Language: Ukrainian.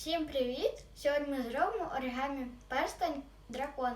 Всім привіт! Сьогодні ми зробимо оригамі перстень дракон.